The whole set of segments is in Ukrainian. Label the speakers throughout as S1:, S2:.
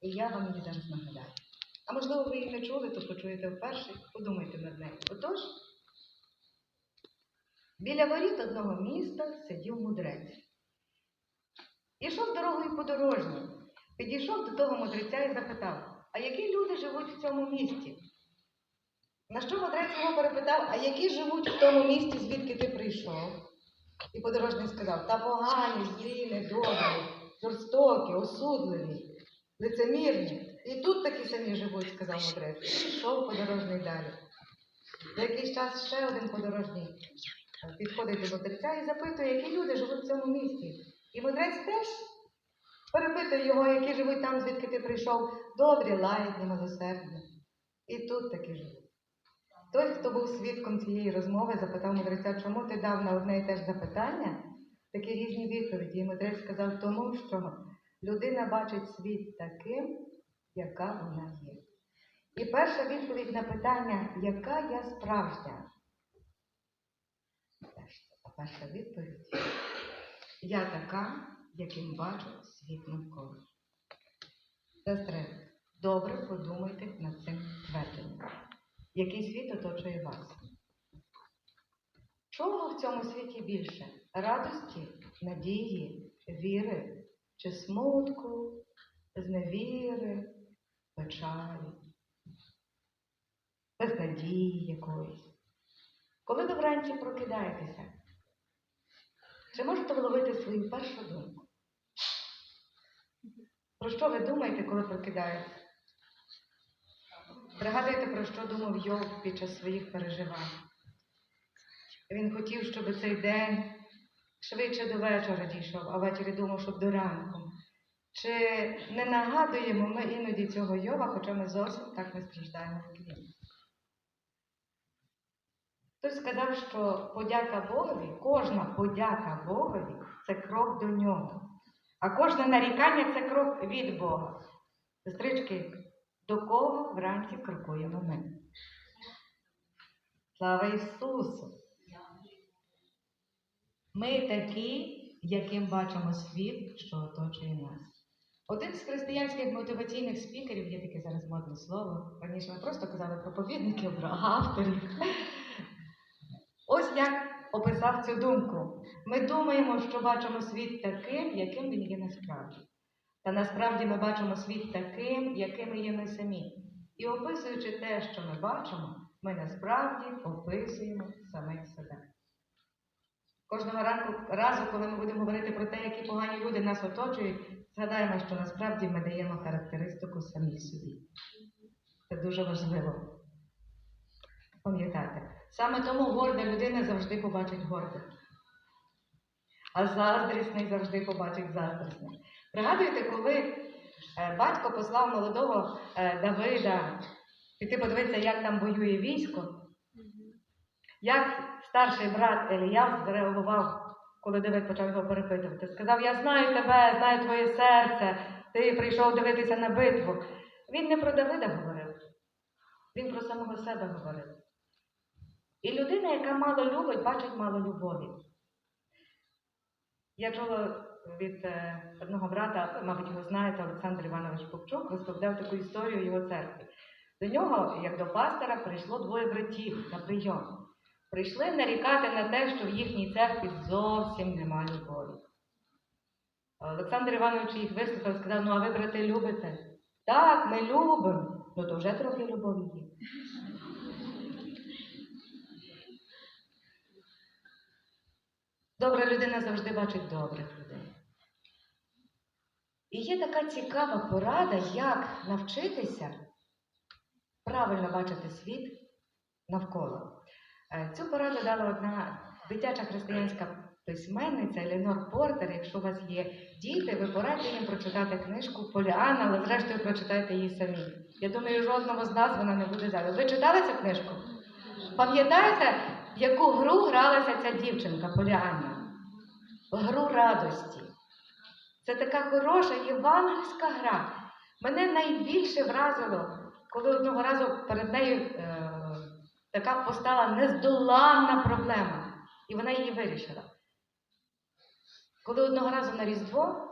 S1: І я вам її зараз нагадаю. А можливо, ви її не чули, то почуєте вперше, подумайте над нею. Отож, біля воріт одного міста сидів мудрець. Ішов дорогою подорожній, підійшов до того мудреця і запитав, а які люди живуть в цьому місті? На що мудрець його перепитав, а які живуть в тому місті, звідки ти прийшов? І подорожний сказав, та погані, злі, недобрі, жорстокі, осудливі, лицемірні. І тут такі самі живуть, сказав мудрець. І пішов подорожний далі. За якийсь час ще один подорожній підходить до мудреця і запитує, які люди живуть в цьому місті. І мудрець теж перепитує його, які живуть там, звідки ти прийшов, добрі, лагідні, милосердні. І тут такі живуть. Той, хто був свідком цієї розмови, запитав мудреця, чому ти дав на одне і те ж запитання такі різні відповіді. І мудрець сказав тому, що людина бачить світ таким, яка вона є. І перша відповідь на питання, яка я справжня? Перша відповідь я така, яким бачу світ навколо. Сестри, добре подумайте над цим твердженням. Який світ оточує вас? Чого в цьому світі більше? Радості, надії, віри чи смутку, зневіри, печалі, безнадії якоїсь? Коли ви вранці прокидаєтеся, чи можете вловити свою першу думку? Про що ви думаєте, коли прокидаєтеся? Пригадуєте, про що думав Йов під час своїх переживань? Він хотів, щоб цей день швидше до вечора дійшов, а ввечері думав, щоб до ранку. Чи не нагадуємо ми іноді цього Йова, хоча ми зовсім так не страждаємо, як він? Хтось сказав, що подяка Богові, кожна подяка Богові це крок до нього. А кожне нарікання це крок від Бога. Сестрички, до кого вранці крокуємо ми? Слава Ісусу! Ми такі, яким бачимо світ, що оточує нас. Один з християнських мотиваційних спікерів, є таке зараз модне слово. Раніше ми просто казали проповідників, про авторів. Ось як описав цю думку. Ми думаємо, що бачимо світ таким, яким він є насправді. Та насправді ми бачимо світ таким, якими є ми самі. І описуючи те, що ми бачимо, ми насправді описуємо самих себе. Кожного ранку, разу, коли ми будемо говорити про те, які погані люди нас оточують, згадаємо, що насправді ми даємо характеристику самі собі. Це дуже важливо. Пам'ятайте. Саме тому горда людина завжди побачить гордих. А заздрісний завжди побачить заздрісних. Пригадуєте, коли е, батько послав молодого е, Давида піти подивитися, як там воює військо, як старший брат Еліяв зреагував, коли Давид почав його перепитувати. Сказав: Я знаю тебе, знаю твоє серце, ти прийшов дивитися на битву. Він не про Давида говорив, він про самого себе говорив. І людина, яка мало любить, бачить мало любові. Я чула від е, одного брата, мабуть, його знаєте, Олександр Іванович Попчук, розповідав таку історію його церкви. До нього, як до пастора, прийшло двоє братів на прийом. Прийшли нарікати на те, що в їхній церкві зовсім нема любові. Олександр Іванович їх вислухав і сказав: ну а ви, брати, любите? Так, ми любимо. Ну то вже трохи любові є. Добра людина завжди бачить добрих людей. І є така цікава порада, як навчитися правильно бачити світ навколо. Е, Цю пораду дала одна дитяча християнська письменниця Еленор Портер. Якщо у вас є діти, ви порадьте їм прочитати книжку Поліана, але зрештою прочитайте її самі. Я думаю, жодного з нас вона не буде зараз. Ви читали цю книжку? Пам'ятаєте, в яку гру гралася ця дівчинка Поліанна? В гру радості. Це така хороша євангельська гра. Мене найбільше вразило, коли одного разу перед нею е, така постала нездоланна проблема, і вона її вирішила. Коли одного разу на Різдво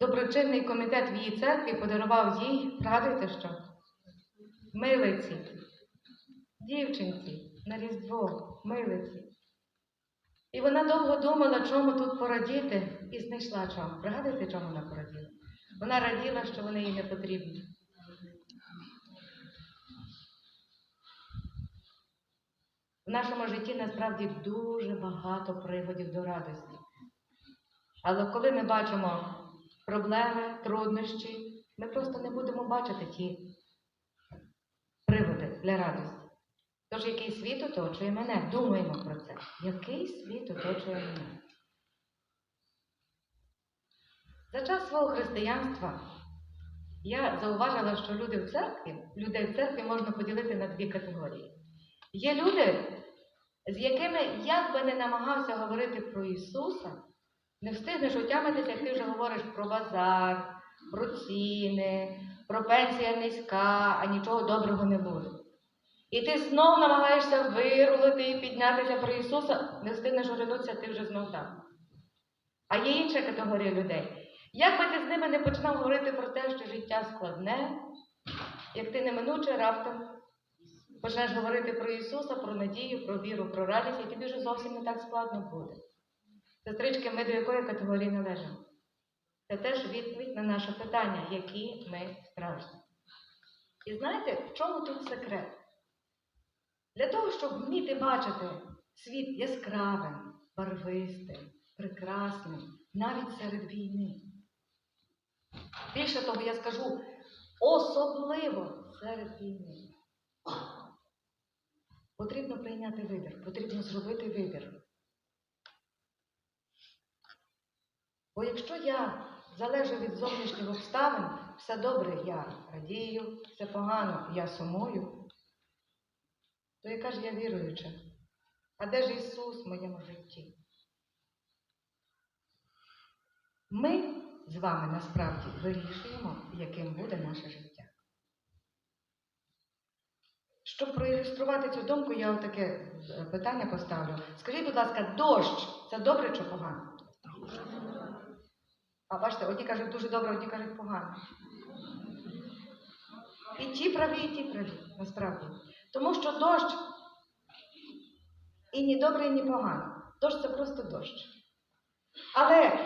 S1: доброчинний комітет в її церкві подарував їй, пригадуєте що? Милиці, дівчинці на Різдво, милиці. І вона довго думала, чому тут порадіти, і знайшла чому. Пригадуєте, чому вона пораділа? Вона раділа, що вони їй не потрібні. В нашому житті насправді дуже багато приводів до радості. Але коли ми бачимо проблеми, труднощі, ми просто не будемо бачити ті приводи для радості. Тож, який світ оточує мене? Думаємо про це. Який світ оточує мене? За час свого християнства я зауважила, що люди в церкві, людей в церкві можна поділити на дві категорії. Є люди, з якими, як би не намагався говорити про Ісуса, не встигнеш отямитися, як ти вже говориш про базар, про ціни, про пенсія низька, а нічого доброго не буде. І ти знов намагаєшся вирулити і піднятися про Ісуса, не встигнеш оглянутися, ти вже знов там. А є інша категорія людей. Як би ти з ними не починав говорити про те, що життя складне, як ти неминуче раптом почнеш говорити про Ісуса, про надію, про віру, про радість, і тобі вже зовсім не так складно буде. Сестрички, ми до якої категорії належимо? Це теж відповідь на наше питання, які ми справжні. І знаєте, в чому тут секрет? Для того, щоб вміти бачити світ яскравим, барвистим, прекрасним, навіть серед війни. Більше того, я скажу, особливо серед війни. Потрібно прийняти вибір, потрібно зробити вибір. Бо якщо я залежу від зовнішніх обставин, все добре, я радію, все погано, я сумую, то яка ж я віруюча? А де ж Ісус в моєму житті? Ми з вами насправді вирішуємо, яким буде наше життя. Щоб проілюструвати цю думку, я таке е, питання поставлю. Скажіть, будь ласка, дощ це добре чи погано? А бачите, одні кажуть дуже добре, одні кажуть погано. І ті праві, і ті праві, насправді. Тому що дощ і ні добре, і ні погано. Дощ це просто дощ. Але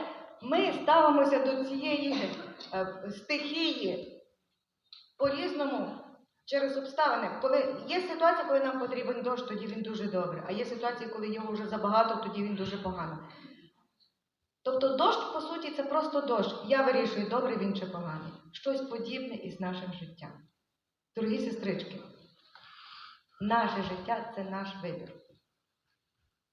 S1: ми ставимося до цієї е, стихії по-різному через обставини. Коли є ситуація, коли нам потрібен дощ, тоді він дуже добре. А є ситуація, коли його вже забагато, тоді він дуже погано. Тобто дощ, по суті, це просто дощ. Я вирішую, добре він чи поганий. Щось подібне із нашим життям. Дорогі сестрички, наше життя це наш вибір.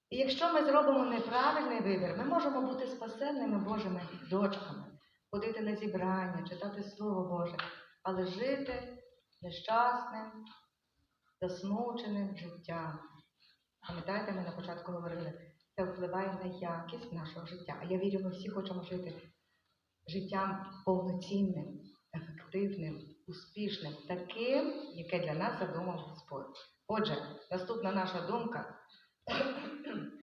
S1: І якщо ми зробимо неправильний вибір, ми можемо бути спасенними Божими дочками, ходити на зібрання, читати Слово Боже, але жити нещасним, засмученим життям. Пам'ятаєте, ми на початку говорили, це впливає на якість нашого життя. А я вірю, ми всі хочемо жити життям повноцінним, ефективним, успішним, таким, яке для нас задумав Господь. Отже, наступна наша думка.